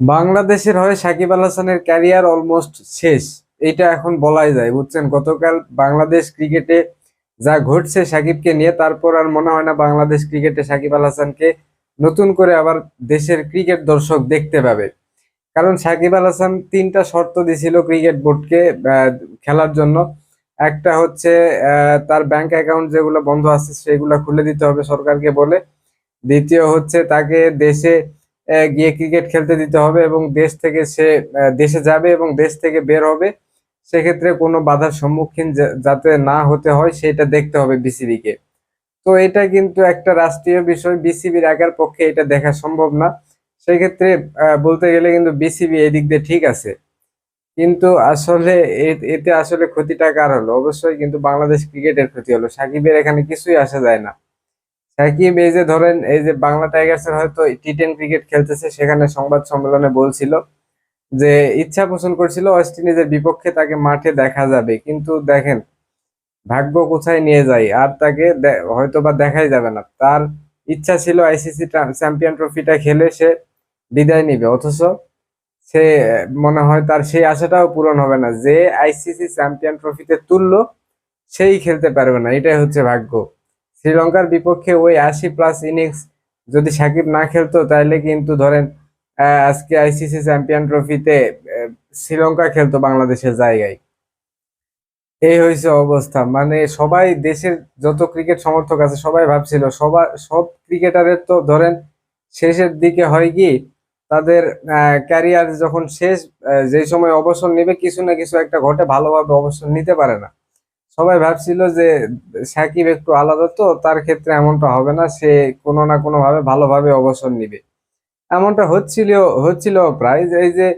বাংলাদেশের হয়ে সাকিব আল হাসানের ক্যারিয়ার অলমোস্ট শেষ। এটা এখন বলাই যায়, বুঝছেন? গতকাল বাংলাদেশ ক্রিকেটে যা ঘটছে সাকিবকে নিয়ে, তারপর আর মনে হয় না বাংলাদেশ ক্রিকেটে সাকিব আল হাসানকে নতুন করে আবার দেশের ক্রিকেট দর্শক দেখতে পাবে। কারণ সাকিব আল হাসান তিনটা শর্ত দিছিল ক্রিকেট বোর্ডকে খেলার জন্য। একটা হচ্ছে তার ব্যাংক অ্যাকাউন্ট যেগুলো বন্ধ আছে, সেগুলো খুলে দিতে হবে সরকারকে বলে। দ্বিতীয় হচ্ছে, তাকে দেশে গিয়ে ক্রিকেট খেলতে দিতে হবে এবং দেশ থেকে সে দেশে যাবে এবং দেশ থেকে বের হবে, সেক্ষেত্রে কোনো বাধার সম্মুখীন যাতে না হতে হয়, সেটা দেখতে হবে বিসিবি কে। তো এটা কিন্তু একটা রাষ্ট্রীয় বিষয় বিসিবির একার পক্ষে এটা দেখা সম্ভব না। সেক্ষেত্রে বলতে গেলে কিন্তু বিসিবি এদিক দিয়ে ঠিক আছে। কিন্তু আসলে এতে আসলে ক্ষতিটা কার হলো? অবশ্যই কিন্তু বাংলাদেশ ক্রিকেটের ক্ষতি হলো। সাকিবের এখানে কিছুই আসা যায় না। সাকিব এই যে ধরেন, এই যে বাংলা টাইগার্সের হয়তো টি টেন ক্রিকেট খেলতেছে, সেখানে সংবাদ সম্মেলনে বলছিল যে, ইচ্ছা পোষণ করছিল ওয়েস্ট ইন্ডিজের বিপক্ষে তাকে মাঠে দেখা যাবে। কিন্তু দেখেন, ভাগ্য কোথায় নিয়ে যায়, আর তাকে হয়তো বা দেখাই যাবে না। তার ইচ্ছা ছিল আইসিসি চ্যাম্পিয়ন ট্রফিটা খেলে সে বিদায় নিবে। অথচ সে, মনে হয় তার সেই আশাটাও পূরণ হবে না। যে আইসিসি চ্যাম্পিয়ন ট্রফিতে তুললো, সেই খেলতে পারবে না। এটাই হচ্ছে ভাগ্য। শ্রীলঙ্কার বিপক্ষে ওই আশি প্লাস ইনিংস যদি সাকিব না খেলতো, তাহলে কিন্তু ধরেন আজকে আইসিসি চ্যাম্পিয়ন ট্রফিতে শ্রীলঙ্কা খেলতো বাংলাদেশের জায়গায়। এই হয়েছে অবস্থা। মানে সবাই দেশের যত ক্রিকেট সমর্থক আছে, সবাই ভাবছিল সবার সব ক্রিকেটারের তো ধরেন, শেষের দিকে হয় কি, তাদের ক্যারিয়ার যখন শেষ যেই সময় অবসর নেবে, কিছু না কিছু একটা ঘটে, ভালোভাবে অবসর নিতে পারে না। সবাই ভাবছিল যে সাকিব একটু আলাদা, তো তার ক্ষেত্রে এমনটা হবে না, সে কোনো না কোনো ভাবে ভালোভাবে অবসর নিবে। এমনটা হচ্ছিল হচ্ছিল প্রায় এই যে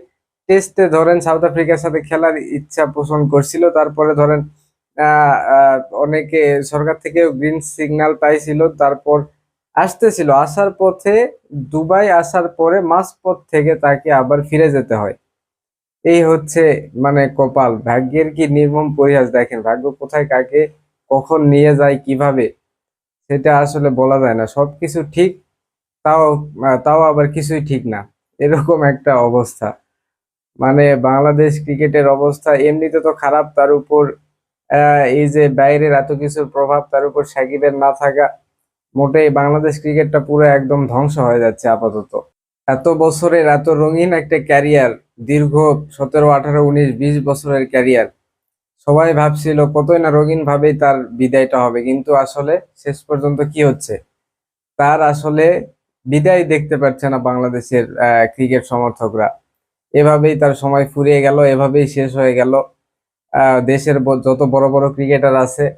টেস্টে ধরেন সাউথ আফ্রিকার সাথে খেলার ইচ্ছা পোষণ করছিল, তারপরে ধরেন অনেকে সরকার থেকেও গ্রিন সিগন্যাল পাইছিল, তারপর আসতেছিল। আসার পথে, দুবাই আসার পরে মাস মাঝপথ থেকে তাকে আবার ফিরে যেতে হয়। এই হচ্ছে মানে কপাল। ভাগ্যের কি নির্মম পরিহাস? দেখেন, ভাগ্য কোথায় কাকে, কখন নিয়ে যায়, কীভাবে, সেটা আসলে বলা যায় না। সবকিছু ঠিক, তাও তাও আবার কিছুই ঠিক না। এরকম একটা অবস্থা। মানে বাংলাদেশ ক্রিকেটের অবস্থা এমনিতে তো খারাপ, তার উপর এই যে বাইরের এত কিছুর প্রভাব, তার উপর সাকিবের না থাকা, মোটেই বাংলাদেশ ক্রিকেটটা পুরো একদম ধ্বংস হয়ে যাচ্ছে আপাতত। এত বছরের, এত রঙিন একটা ক্যারিয়ার দীর্ঘ সতেরো, আঠারো, উনিশ, বিশ বছরের ক্যারিয়ার। সবাই ভাবছিল, কতই না রঙিন ভাবেই তার বিদায়টা হবে, কিন্তু আসলে শেষ পর্যন্ত কি হচ্ছে? তার আসলে বিদায় দেখতে পাচ্ছে না বাংলাদেশের ক্রিকেট সমর্থকরা। এভাবেই তার সময় ফুরিয়ে গেল, এভাবেই শেষ হয়ে গেল। দেশের যত বড় বড় ক্রিকেটার আছে,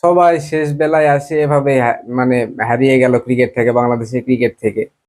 সবাই শেষ বেলায় আসে এভাবেই হা- মানে হারিয়ে গেল ক্রিকেট থেকে, বাংলাদেশের ক্রিকেট থেকে।